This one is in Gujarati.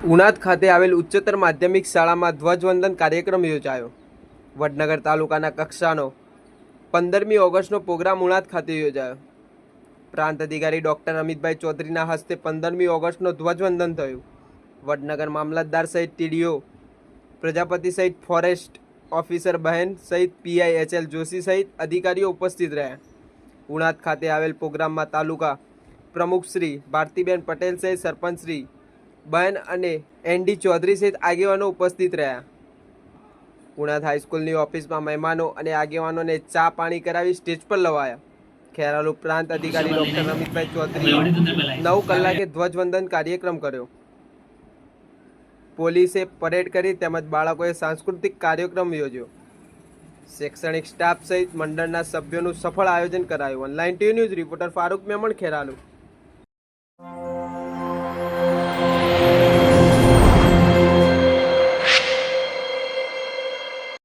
ઉનાદ ખાતે આવેલ ઉચ્ચતર માધ્યમિક શાળામાં ધ્વજવંદન કાર્યક્રમ યોજાયો. વડનગર તાલુકાના કક્ષાનો પંદરમી ઓગસ્ટનો પ્રોગ્રામ ઉનાદ ખાતે યોજાયો. પ્રાંત અધિકારી ડૉક્ટર અમિતભાઈ ચૌધરીના હસ્તે પંદરમી ઓગસ્ટનો ધ્વજવંદન થયું. વડનગર મામલતદાર સહિત ટીડીઓ, પ્રજાપતિ સહિત ફોરેસ્ટ ઓફિસર બહેન સહિત પીઆઈ એચએલ જોશી સહિત અધિકારીઓ ઉપસ્થિત રહ્યા. ઉણાદ ખાતે આવેલ પ્રોગ્રામમાં તાલુકા પ્રમુખશ્રી ભારતીબેન પટેલ સહિત સરપંચ બહેન અને એનડી ચૌધરી સહિત આગેવાનો ઉપસ્થિત રહ્યા. ઉણાદ હાઈસ્કૂલની ઓફિસમાં મહેમાનો અને આગેવાનોને ચા પાણી કરાવી સ્ટેજ પર લવાયા. ખેરાલુ પ્રાંત અધિકારી ડોક્ટર અમિતભાઈ ચૌધરીએ નવ કલાકે ધ્વજવંદન કાર્યક્રમ કર્યો. પોલીસે પરેડ કરી તેમજ બાળકોએ સાંસ્કૃતિક કાર્યક્રમ યોજ્યો. શૈક્ષણિક સ્ટાફ સહિત મંડળના સભ્યોનું સફળ આયોજન કરાયું. Online TV news reporter Farooq Memon Kheralu.